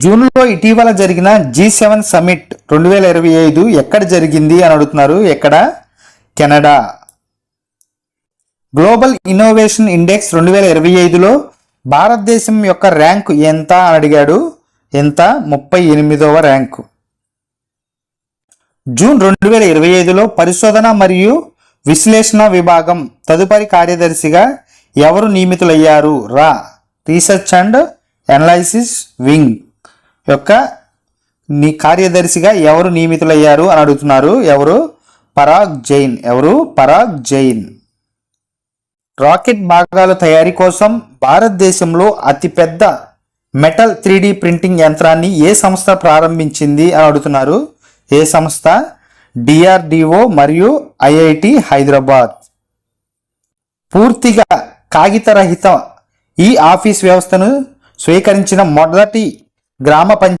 జూన్లో ఇటీవల జరిగిన జీ సెవెన్ సమిట్ రెండు వేల ఇరవై ఐదు ఎక్కడ జరిగింది అని అడుగుతున్నారు? ఎక్కడ? కెనడా. గ్లోబల్ ఇన్నోవేషన్ ఇండెక్స్ రెండు వేల ఇరవై ఐదులో భారతదేశం యొక్క ర్యాంకు ఎంత అని అడిగాడు? ఎంత? ముప్పై ఎనిమిదవ ర్యాంకు. జూన్ రెండు వేల ఇరవై ఐదులో పరిశోధన మరియు విశ్లేషణ విభాగం తదుపరి కార్యదర్శిగా ఎవరు నియమితులయ్యారు? రా. Research and analysis wing. యొక్క నీ కార్యదర్శిగా ఎవరు నియమితులయ్యారు అని అడుగుతున్నారు. ఎవరు? పరాగ్ జైన్. ఎవరు? పరాగ్ జైన్. రాకెట్ భాగాల తయారీ కోసం భారతదేశంలో అతిపెద్ద మెటల్ త్రీ ప్రింటింగ్ యంత్రాన్ని ఏ సంస్థ ప్రారంభించింది అని అడుగుతున్నారు. ఏ సంస్థ? డిఆర్డిఓ మరియు ఐఐటి హైదరాబాద్. పూర్తిగా కాగితరహిత ఈ ఆఫీస్ వ్యవస్థను స్వీకరించిన మొదటి గ్రామ పంచ